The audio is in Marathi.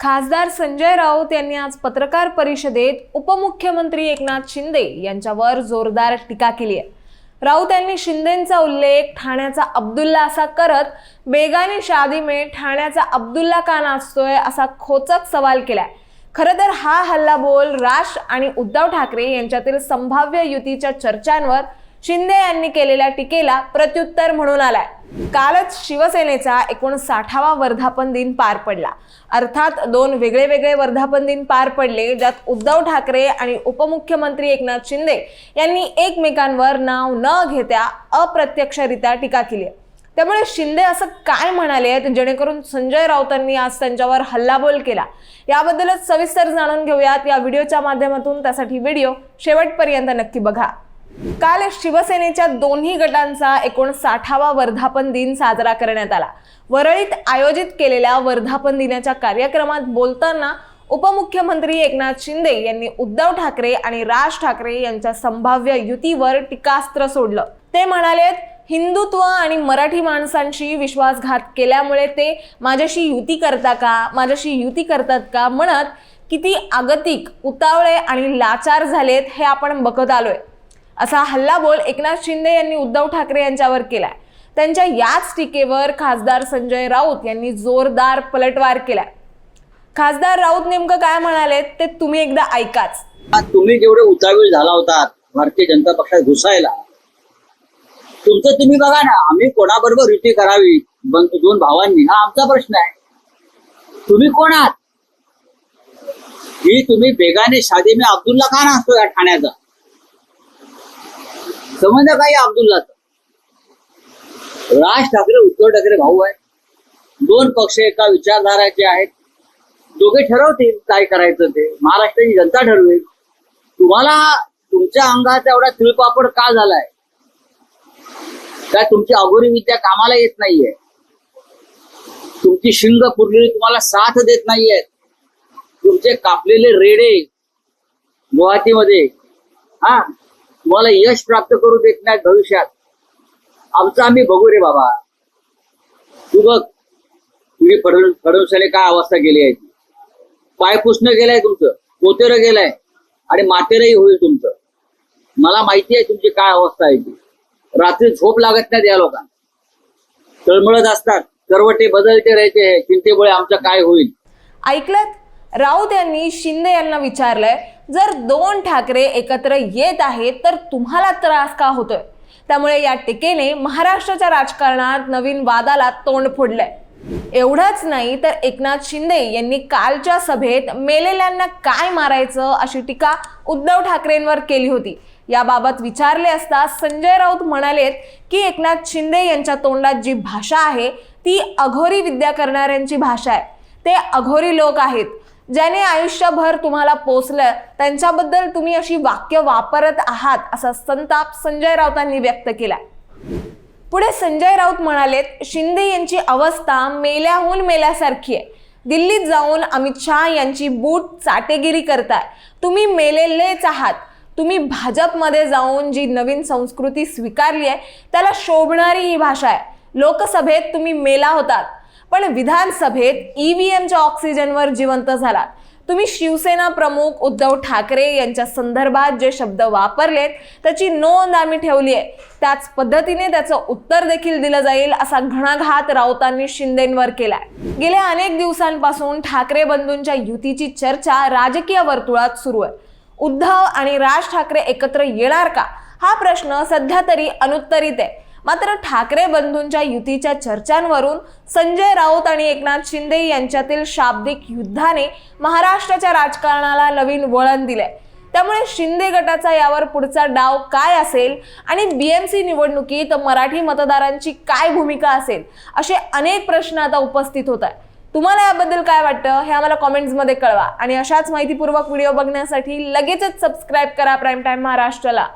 खासदार संजय राऊत यांनी आज पत्रकार परिषदेत उपमुख्यमंत्री एकनाथ शिंदे यांच्यावर जोरदार टीका केली आहे. राऊत यांनी शिंदेचा उल्लेख ठाण्याचा अब्दुल्ला असा करत बेगानी शादी मे ठाण्याचा अब्दुल्ला का नाचतोय असा खोचक सवाल केलाय. खरं तर हा हल्लाबोल राज आणि उद्धव ठाकरे यांच्यातील संभाव्य युतीच्या चर्चांवर शिंदे यांनी केलेल्या टीकेला प्रत्युत्तर म्हणून आलाय. कालच शिवसेनेचा एकोणसाठावा वर्धापन दिन पार पडला. अर्थात दोन वेगळे वेगळे वर्धापन दिन पार पडले ज्यात उद्धव ठाकरे आणि उपमुख्यमंत्री एकनाथ शिंदे यांनी एकमेकांवर नाव न घेता अप्रत्यक्षरित्या टीका केली आहे. त्यामुळे शिंदे असं काय म्हणाले आहेत जेणेकरून संजय राऊतांनी आज त्यांच्यावर हल्लाबोल केला? याबद्दलच सविस्तर जाणून घेऊयात. या व्हिडिओच्या माध्यमातून त्यासाठी व्हिडिओ शेवटपर्यंत नक्की बघा. काल शिवसेनेच्या दोन्ही गटांचा एकोणसाठावा वर्धापन दिन साजरा करण्यात आला. वरळीत आयोजित केलेल्या वर्धापन दिनाच्या कार्यक्रमात बोलताना उपमुख्यमंत्री एकनाथ शिंदे यांनी उद्धव ठाकरे आणि राज ठाकरे यांच्या संभाव्य युतीवर टीकास्त्र सोडलं. ते म्हणाले हिंदुत्व आणि मराठी माणसांशी विश्वासघात केल्यामुळे ते माझ्याशी युती करता का माझ्याशी युती करतात का म्हणत किती आगतिक उतावळे आणि लाचार झालेत हे आपण बघत आलोय. असा हल्लाबोल एकनाथ शिंदे यांनी उद्धव ठाकरे यांच्यावर केलाय. त्यांच्या याच टीकेवर खासदार संजय राऊत यांनी जोरदार पलटवार केलाय. खासदार राऊत नेमकं काय म्हणाले ते तुम्ही एकदा ऐकाच. तुम्ही जेवढे उतावीळ झाला होता भारतीय जनता पक्षात घुसायला. तुमचं तुम्ही बघा ना आम्ही कोणाबरोबर युती करावी? दोन भावांनी. हा आमचा प्रश्न आहे. तुम्ही कोण आहात? ही तुम्ही बेगाने शादी में अब्दुल्ला खान असतो या ठाण्याचा? संबंध काय अब्दुल्लाचा? राज ठाकरे उद्धव ठाकरे भाऊ आहे दोन पक्ष एका विचारधाराचे आहेत. दोघे ठरवतील काय करायचं ते. महाराष्ट्राची जनता ठरवेल. तुम्हाला तुमच्या अंगात एवढा तिळपापड का झालाय? काय तुमची अघोरी विद्या कामाला येत नाहीये? तुमची शिंग पुरलेली तुम्हाला साथ देत नाहीये? तुमचे कापलेले रेडे गुवाहाटीमध्ये. हा? तुम्हाला यश प्राप्त करू देत नाही भविष्यात. आमचं आम्ही बघू रे बाबा. तू बघ तुझी फडणवीस फडणवीसाने काय अवस्था केली आहे ती. पाय पुसणं गेलंय तुमचं पोतेर गेलंय आणि मातेरही होईल तुमचं. मला माहिती आहे तुमची काय अवस्था आहे ती. रात्री झोप लागत नाही या लोकांना. तळमळत असतात करवटे बदलते राहायचे चिंतेमुळे आमचं काय होईल? ऐकलं राऊत यांनी शिंदे यांना विचारलंय जर दोन ठाकरे एकत्र येत आहेत तर तुम्हाला त्रास का होतोय? त्यामुळे या टीकेने महाराष्ट्राच्या राजकारणात नवीन वादाला तोंड फोडलंय. एवढंच नाही तर एकनाथ शिंदे यांनी कालच्या सभेत मेलेल्यांना काय मारायचं अशी टीका उद्धव ठाकरेंवर केली होती. याबाबत विचारले असता संजय राऊत म्हणालेत की एकनाथ शिंदे यांच्या तोंडात जी भाषा आहे ती अघोरी विद्या करणाऱ्यांची भाषा आहे. ते अघोरी लोक आहेत. ज्याने आयुष्यभर तुम्हाला पोचलं त्यांच्याबद्दल तुम्ही अशी वाक्य वापरत आहात असा संताप संजय राऊतांनी व्यक्त केला. पुढे संजय राऊत म्हणालेत शिंदे यांची अवस्था मेल्याहून मेल्यासारखी आहे. दिल्लीत जाऊन अमित शहा यांची बूट चाटेगिरी करताय. तुम्ही मेलेलेच आहात. तुम्ही भाजपमध्ये जाऊन जी नवीन संस्कृती स्वीकारली आहे त्याला शोभणारी ही भाषा आहे. लोकसभेत तुम्ही मेला होतात. पण विधानसभेत ईव्हीएमच्या ऑक्सिजनवर जिवंत झालात. तुम्ही शिवसेना प्रमुख उद्धव ठाकरे यांच्या संदर्भात जे शब्द वापरलेत त्याची नोंद आम्ही ठेवली आहे. त्याच पद्धतीने त्याचं उत्तर देखील दिलं जाईल असा घणाघात राऊतांनी शिंदेंवर केलाय. गेल्या अनेक दिवसांपासून ठाकरे बंधूंच्या युतीची चर्चा राजकीय वर्तुळात सुरू आहे. उद्धव आणि राज ठाकरे एकत्र येणार का? हा प्रश्न सध्या तरी अनुत्तरित आहे. मात्र ठाकरे बंधूंच्या युतीच्या चर्चांवरून संजय राऊत आणि एकनाथ शिंदे यांच्यातील शाब्दिक युद्धाने महाराष्ट्राच्या राजकारणाला नवीन वळण दिलंय. त्यामुळे शिंदे गटाचा यावर पुढचा डाव काय असेल आणि बीएमसी निवडणुकीत मराठी मतदारांची काय भूमिका असेल असे अनेक प्रश्न आता उपस्थित होत आहे तुम्हाला याबद्दल काय वाटतं हे आम्हाला कॉमेंट्समध्ये कळवा आणि अशाच माहितीपूर्वक व्हिडिओ बघण्यासाठी लगेचच सबस्क्राईब करा प्राईम टाईम महाराष्ट्राला.